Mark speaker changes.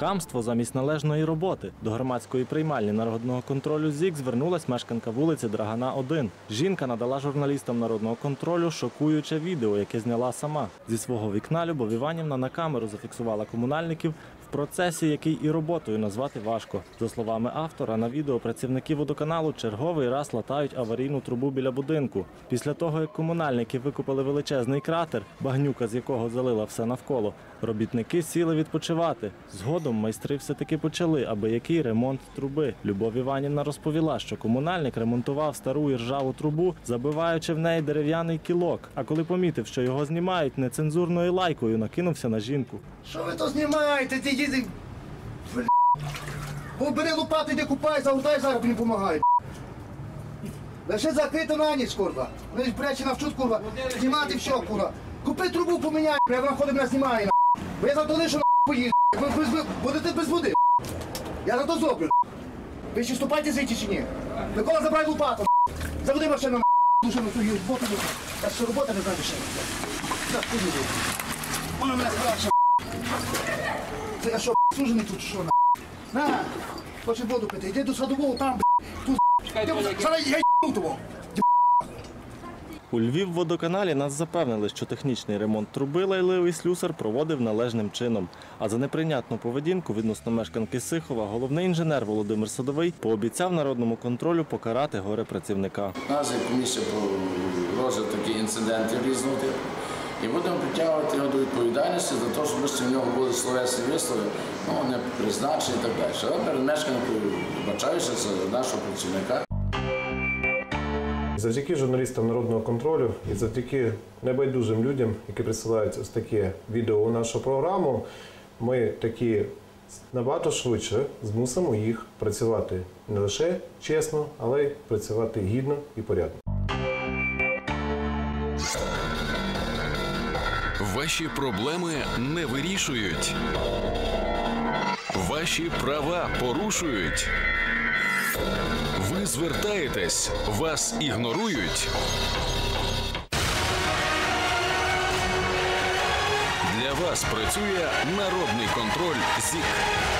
Speaker 1: Хамство замість належної роботи. До громадської приймальні народного контролю ЗІК звернулась мешканка вулиці Драгана 1. Жінка надала журналістам народного контролю шокуюче відео, яке зняла сама. Зі свого вікна Любов Іванівна на камеру зафіксувала комунальників процесі, який і роботою назвати важко. За словами автора, на відео працівники водоканалу черговий раз латають аварійну трубу біля будинку. Після того, як комунальники викопали величезний кратер, багнюка з якого залила все навколо, робітники сіли відпочивати. Згодом майстри все-таки почали, аби який ремонт труби. Любов Іванівна розповіла, що комунальник ремонтував стару і ржаву трубу, забиваючи в неї дерев'яний кілок. А коли помітив, що його знімають, нецензурною лайкою накинувся на жінку.
Speaker 2: Що ви то знімаєте? Ти їди. Бля. О, Бери лопату, йди купай, загортай зараз мені помагай. Лише закрито на ніч, курва. Вони ж бречі навчуть, курва. Знімати все, курва. Купи трубу поміняй, бля, вона ходить мене знімає, на. Бо я завтра лишу на поїду. Ви без, будете без води. Я за то зроблю. Ви ще ступайте звідти чи ні? Микола, забирай лопату. Заводи машину на душу на свою роботу. Я ще робота не знаю ще. Так, куди? Вона мене спрашиває. Це я що, сужений тут, що на? На, хоче воду пити, йди до садового там, тут, зараз я їбну того.
Speaker 1: У Львів-водоканалі нас запевнили, що технічний ремонт труби лайливий слюсар проводив належним чином. А за неприйнятну поведінку відносно мешканки Сихова головний інженер Володимир Садовий пообіцяв народному контролю покарати горе працівника.
Speaker 3: У нас є комісія про розгляд таких інцидентів різного типу. І будемо притягувати його до відповідальності за те, щоб ще в нього були словесні вислови, ну, не призначені і так далі. Але перед мешканкою вибачаюся за нашого працівника.
Speaker 4: Завдяки журналістам народного контролю і завдяки небайдужим людям, які присилають ось таке відео у нашу програму, ми такі набагато швидше змусимо їх працювати не лише чесно, але й працювати гідно і порядно.
Speaker 5: Ваші проблеми не вирішують. Ваші права порушують. Ви звертаєтесь, вас ігнорують. Для вас працює народний контроль ЗІК.